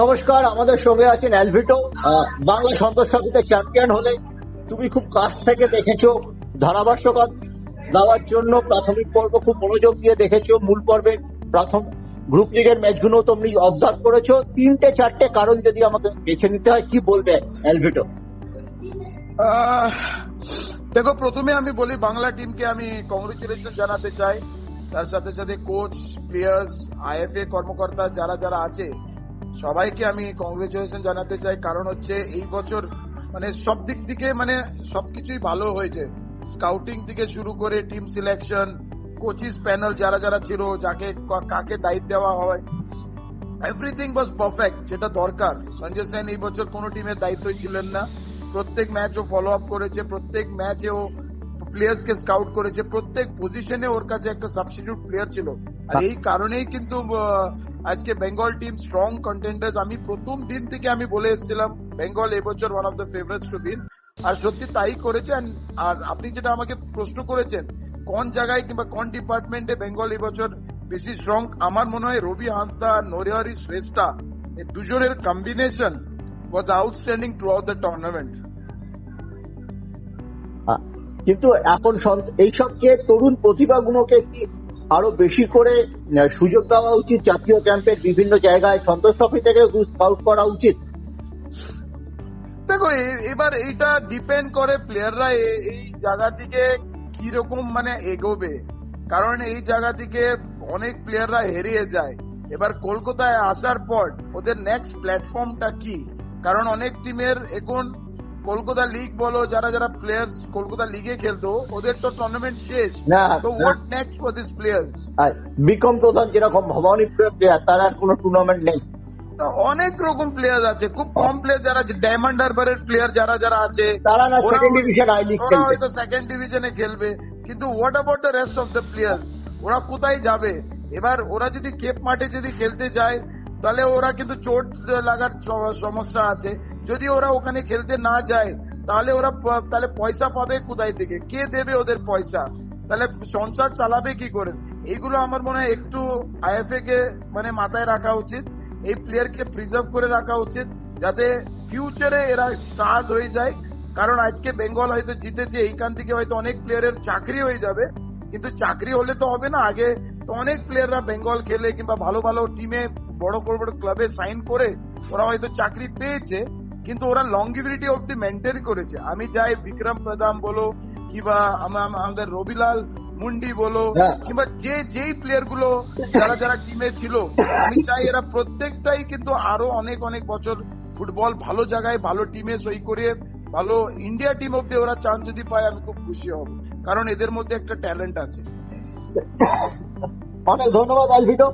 নমস্কার, আমাদের সঙ্গে আছেন অ্যালভিটো। বাংলা সন্তোষ ট্রফিতে চ্যাম্পিয়ন হলে তুমি খুব কাছ থেকে দেখেছ ধারাভাষ্যকার দেওয়ার জন্য। প্রাথমিক পর্ব খুব মনোযোগ দিয়ে দেখেছ, মূল পর্বে প্রথম গ্রুপ লিগের ম্যাচগুলো তুমি অবজার্ভ করেছ। তিনটে, চারটে কারণ যদি আমাকে বেছে নিতে হয়, কি বলবে অ্যালভিটো? দেখো, প্রথমে আমি বলি, বাংলা টিমকে আমি কংগ্রেচুলেশন জানাতে চাই। তার সাথে সাথে কোচ প্লেয়ার্স আইএফএ কর্মকর্তা যারা যারা আছে সবাইকে আমি কংগ্রেচুলেশন জানাতে চাই। কারণ হচ্ছে এই বছর মানে সব দিক থেকে মানে সবকিছুই ভালো হয়েছে। স্কাউটিং থেকে শুরু করে টিম সিলেকশন কোচিস প্যানেল যারা যারা ছিল যাকে কাকে দায়িত্ব দেওয়া হয় এভরিথিং ওয়াজ পারফেক্ট যেটা দরকার। সঞ্জয় সেন এই বছর কোনো টিমের দায়িত্বই ছিলেন না। প্রত্যেক ম্যাচ ও ফলো আপ করেছে প্রত্যেক ম্যাচে ও প্লেয়ার্স কে স্কাউট করেছে প্রত্যেক পজিশনে ওর কাছে একটা সাবস্টিটিউট প্লেয়ার ছিল। আর এই কারণেই কিন্তু আজকে বেঙ্গল টিম স্ট্রং কন্টেন্ডার্স আমি প্রথম দিন থেকে আমি বলে এসেছিলাম বেঙ্গল এবছর one of the favourites to win আর সত্যি তাই করেছে। আর আপনি যেটা আমাকে প্রশ্ন করেছেন, কোন জায়গায় কিংবা কোন ডিপার্টমেন্টে বেঙ্গল এবছর বেশি স্ট্রং আমার মনে হয় রবি হাঁসদা নরিহারি শ্রেষ্ঠা এই দুজনের combination was outstanding throughout the tournament কিন্তু এখন এইসব তরুণ প্রতিভাগুলোকে কি আরও বেশি করে সুযোগ দেওয়া উচিত জাতীয় ক্যাম্পের বিভিন্ন জায়গায় সন্তোষ ট্রফি থেকে স্কাউট করা উচিত। দেখো এবার এইটা ডিপেন্ড করে প্লেয়াররা এই জায়গা থেকে কীরকম মানে এগোবে। কারণ এই জায়গা থেকে অনেক প্লেয়াররা হেরিয়ে যায়। এবার কলকাতায় আসার পর ওদের নেক্সট প্ল্যাটফর্মটা কি? কারণ অনেক টিমের এখন কলকাতা লিগ বলো যারা যারা প্লেয়ার্স কলকাতা লিগে খেলতো ওদের তো টুর্নামেন্ট শেষ। না, তো what next for this players আর বিক্রম প্রধান যেরকম ভবানী প্লেয়ার তার আর কোনো টুর্নামেন্ট নেই। অনেক রকম প্লেয়ার আছে খুব কম প্লেয়ার যারা আছে ডায়মন্ড হারবারের প্লেয়ার যারা যারা আছে তারা না সেকেন্ড ডিভিশন আই লিগ খেলবে। হয়তো সেকেন্ড ডিভিশনে খেলবে। কিন্তু what about the rest of the players ওরা কোথায় যাবে? এবার ওরা যদি কেপ মাঠে যদি খেলতে যায় তাহলে ওরা কিন্তু চোট লাগার সমস্যা আছে। যদি ওরা ওখানে খেলতে না যায়, তাহলে ওরা তাহলে পয়সা পাবে কোথায় থেকে? কে দেবে ওদের পয়সা? তাহলে সংসার চালাবে কি করে? এইগুলো আমার মনে হয় একটু আইএফএ কে মানে মাথায় রাখা উচিত, এই প্লেয়ারকে প্রিজার্ভ করে রাখা উচিত, যাতে ফিউচারে এরা স্টার্স হয়ে যায়। কারণ আজকে বেঙ্গল হয়তো জিতেছে, এইখান থেকে হয়তো অনেক প্লেয়ারের চাকরি হয়ে যাবে। কিন্তু চাকরি হলে তো হবে না, আগে তো অনেক প্লেয়াররা বেঙ্গল খেলে কিংবা ভালো ভালো টিমে বড় বড় বড় ক্লাবে সাইন করে ওরা হয়তো চাকরি পেয়েছে কিন্তু ওরা লংগিভিটি অব্দি মেনটেন করেছে। আমি চাই বিক্রম প্রধান বলো কিংবা আম- আম- আমাদের রবিলাল মুন্ডি বলো হ্যাঁ। কিংবা যে যেই প্লেয়ারগুলো যারা যারা টিমে ছিল আমি চাই এরা প্রত্যেকটাই কিন্তু আরও অনেক অনেক বছর ফুটবল ভালো জায়গায় ভালো টিমে সই করে ভালো ইন্ডিয়া টিম অব্দি ওরা চান্স যদি পায় আমি খুব খুশি হব। কারণ এদের মধ্যে একটা ট্যালেন্ট আছে। অনেক ধন্যবাদ অ্যালভিটো